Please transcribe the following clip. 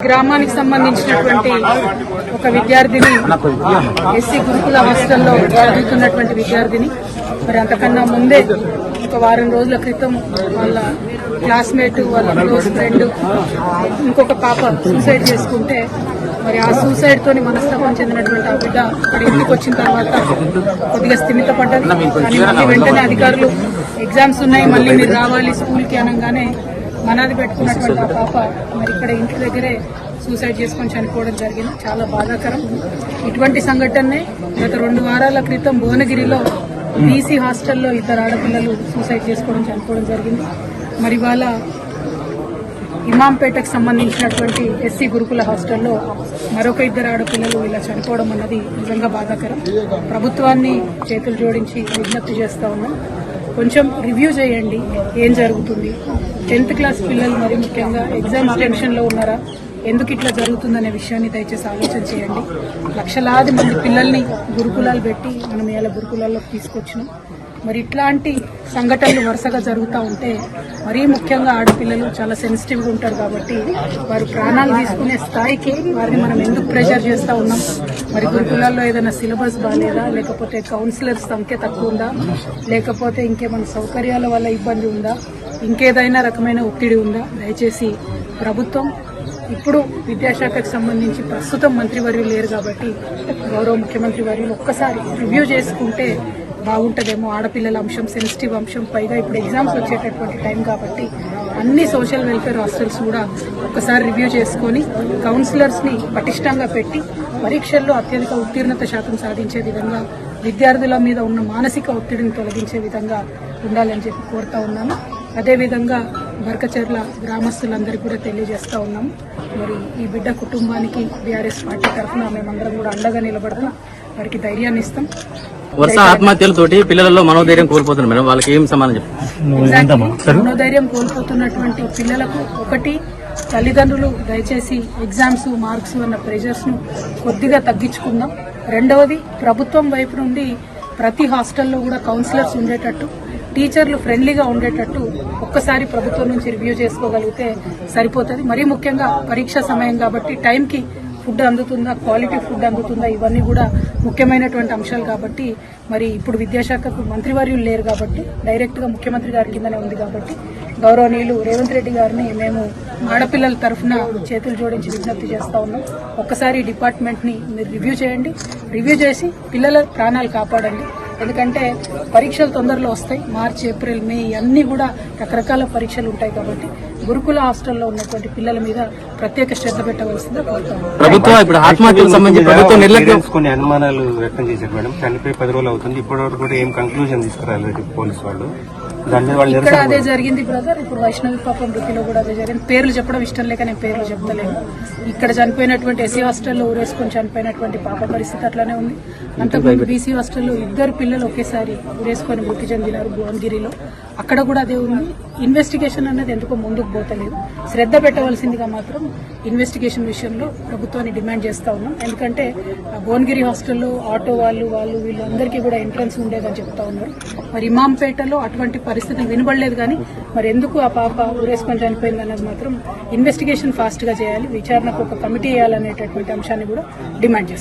గ్రామానికి సంబంధించినటువంటి ఒక విద్యార్థిని ఎస్సీ గురుకుల హాస్టల్లో చదువుతున్నటువంటి విద్యార్థిని. మరి అంతకన్నా ముందే ఒక వారం రోజుల క్రితం వాళ్ళ క్లాస్మేట్ వాళ్ళ క్లోజ్ ఫ్రెండ్ ఇంకొక పాప సూసైడ్ చేసుకుంటే మరి ఆ సూసైడ్ తోని మనస్తాపం చెందినటువంటి ఆ బిడ్డ మరి ఇంటికి వచ్చిన తర్వాత కొద్దిగా స్థిమిత పడ్డది. వెంటనే అధికారులు ఎగ్జామ్స్ ఉన్నాయి మళ్ళీ మీరు రావాలి స్కూల్కి అనగానే మనాది పెట్టుకున్నటువంటి ఆ పాప మరి ఇక్కడ ఇంటి దగ్గరే సూసైడ్ చేసుకొని చనిపోవడం జరిగింది. చాలా బాధాకరం. ఇటువంటి సంఘటనే గత రెండు వారాల క్రితం భువనగిరిలో బీసీ హాస్టల్లో ఇద్దరు ఆడపిల్లలు సూసైడ్ చేసుకోవడం చనిపోవడం జరిగింది. మరి వాళ్ళ ఇమాంపేటకు సంబంధించినటువంటి ఎస్సీ గురుకుల హాస్టల్లో మరొక ఇద్దరు ఆడపిల్లలు ఇలా చనిపోవడం అన్నది నిజంగా బాధాకరం. ప్రభుత్వాన్ని చేతులు జోడించి విజ్ఞప్తి చేస్తా ఉన్నాం. కొంచెం రివ్యూ చేయండి ఏం జరుగుతుంది. టెన్త్ క్లాస్ పిల్లలు మరి ముఖ్యంగా ఎగ్జామ్స్ టెన్షన్లో ఉన్నారా? ఎందుకు ఇట్లా జరుగుతుందనే విషయాన్ని దయచేసి ఆలోచన చేయండి. లక్షలాది మంది పిల్లల్ని గురుకులాలు పెట్టి మనం ఇలా గురుకులాల్లోకి తీసుకొచ్చినాం. మరి ఇట్లాంటి సంఘటనలు వరుసగా జరుగుతూ ఉంటే మరీ ముఖ్యంగా ఆడపిల్లలు చాలా సెన్సిటివ్గా ఉంటారు కాబట్టి వారు ప్రాణాలు తీసుకునే స్థాయికి వారిని మనం ఎందుకు ప్రెషర్ చేస్తూ ఉన్నాం? మరి గురుకులాల్లో ఏదైనా సిలబస్ బాగాలేదా లేకపోతే కౌన్సిలర్స్ సంఖ్య తక్కువ ఉందా? లేకపోతే ఇంకేమైనా సౌకర్యాల వల్ల ఇబ్బంది ఉందా? ఇంకేదైనా రకమైన ఒత్తిడి ఉందా? దయచేసి ప్రభుత్వం ఇప్పుడు విద్యాశాఖకు సంబంధించి ప్రస్తుతం మంత్రివర్యులు లేరు కాబట్టి గౌరవ ముఖ్యమంత్రి వర్యులు ఒక్కసారి రివ్యూ చేసుకుంటే బాగుంటుందేమో. ఆడపిల్లల అంశం సెన్సిటివ్ అంశం పైగా ఇప్పుడు ఎగ్జామ్స్ వచ్చేటటువంటి టైం కాబట్టి అన్ని సోషల్ వెల్ఫేర్ హాస్టల్స్ కూడా ఒక్కసారి రివ్యూ చేసుకొని కౌన్సిలర్స్ని పటిష్టంగా పెట్టి పరీక్షల్లో అత్యధిక ఉత్తీర్ణత శాతం సాధించే విధంగా విద్యార్థుల మీద ఉన్న మానసిక ఒత్తిడిని తొలగించే విధంగా ఉండాలని చెప్పి కోరుతా ఉన్నాను. అదేవిధంగా బరకచెర్ల గ్రామస్తులందరికీ కూడా తెలియజేస్తా ఉన్నాము మరి ఈ బిడ్డ కుటుంబానికి బీఆర్ఎస్ పార్టీ తరఫున మేమందరం కూడా అండగా నిలబడతాం వారికి ధైర్యాన్ని ఇస్తాం. వరుస ఆత్మహత్యలతోటి పిల్లలలో మనోధైర్యం కోల్పోతున్నారు మేడం. వాళ్ళకి ఏం సమాధానం చెప్తారు మనోధైర్యం కోల్పోతున్నటువంటి పిల్లలకు ఒకటి తల్లిదండ్రులు దయచేసి ఎగ్జామ్స్ మార్క్స్ అన్న ప్రెషర్స్ను కొద్దిగా తగ్గించుకుందాం. రెండవది ప్రభుత్వం వైపు నుండి ప్రతి హాస్టల్లో కూడా కౌన్సిలర్స్ ఉండేటట్టు టీచర్లు ఫ్రెండ్లీగా ఉండేటట్టు ఒక్కసారి ప్రభుత్వం నుంచి రివ్యూ చేసుకోగలిగితే సరిపోతుంది. మరీ ముఖ్యంగా పరీక్ష సమయం కాబట్టి టైంకి ఫుడ్ అందుతుందా క్వాలిటీ ఫుడ్ అందుతుందా ఇవన్నీ కూడా ముఖ్యమైనటువంటి అంశాలు కాబట్టి మరి ఇప్పుడు విద్యాశాఖకు మంత్రివర్యులు లేరు కాబట్టి డైరెక్ట్గా ముఖ్యమంత్రి గారి కిందనే ఉంది కాబట్టి గౌరవనీయులు రేవంత్ రెడ్డి గారిని మేము ఆడపిల్లల తరఫున చేతులు జోడించి విజ్ఞప్తి చేస్తా ఉన్నాం. ఒక్కసారి డిపార్ట్మెంట్ని మీరు రివ్యూ చేయండి. రివ్యూ చేసి పిల్లల ప్రాణాలు కాపాడండి. ఎందుకంటే పరీక్షలు తొందరలో వస్తాయి. మార్చి ఏప్రిల్ మే అన్ని కూడా రకరకాల పరీక్షలు ఉంటాయి కాబట్టి గురుకుల హాస్టల్లో ఉన్నటువంటి పిల్లల మీద ప్రత్యేక శ్రద్ధ పెట్టవలసిందిగా కోరుతాము ప్రభుత్వం ఇప్పుడు ఆత్మహత్యలకు సంబంధించి ప్రభుత్వం నిర్లక్ష్యం కొన్ని అనుమానాలు వ్యక్తం చేశారు మేడం. చనిపోయి పది రోజులు అవుతుంది. ఇప్పటి వరకు కూడా ఏం కంక్లూజన్ తీసుకురాలేదు పోలీస్ వాళ్ళు. ఇక్కడ అదే జరిగింది బ్రదర్ ఇప్పుడు వైష్ణవి పాపం వృత్తిలో కూడా అదే జరిగింది. పేర్లు చెప్పడం ఇష్టం లేక నేను పేర్లు చెప్తలేను. ఇక్కడ చనిపోయినటువంటి ఎస్సీ హాస్టల్లో ఊరేసుకొని చనిపోయినటువంటి పాప పరిస్థితి అట్లానే ఉంది. అంతకుముందు బీసీ హాస్టల్లో ఇద్దరు పిల్లలు ఒకేసారి ఊరేసుకొని మృతి చెందినారు భువనగిరిలో. అక్కడ కూడా అదే ఉంది. ఇన్వెస్టిగేషన్ అనేది ఎందుకో ముందుకు పోతలేదు. శ్రద్ధ పెట్టవలసిందిగా మాత్రం ఇన్వెస్టిగేషన్ విషయంలో ప్రభుత్వాన్ని డిమాండ్ చేస్తా ఉన్నాం. ఎందుకంటే భువనగిరి హాస్టల్లో ఆటో వాళ్ళు వాళ్ళు వీళ్ళందరికీ కూడా ఎంట్రన్స్ ఉండేదని చెప్తా ఉన్నారు. మరి ఇమాంపేటలో అటువంటి పరిస్థితులు వినబడలేదు కానీ మరి ఎందుకు ఆ పాప ఊరేసుకొని చనిపోయింది అన్నది మాత్రం ఇన్వెస్టిగేషన్ ఫాస్ట్గా చేయాలి. విచారణకు ఒక కమిటీ వేయాలనేటటువంటి అంశాన్ని కూడా డిమాండ్ చేస్తాం.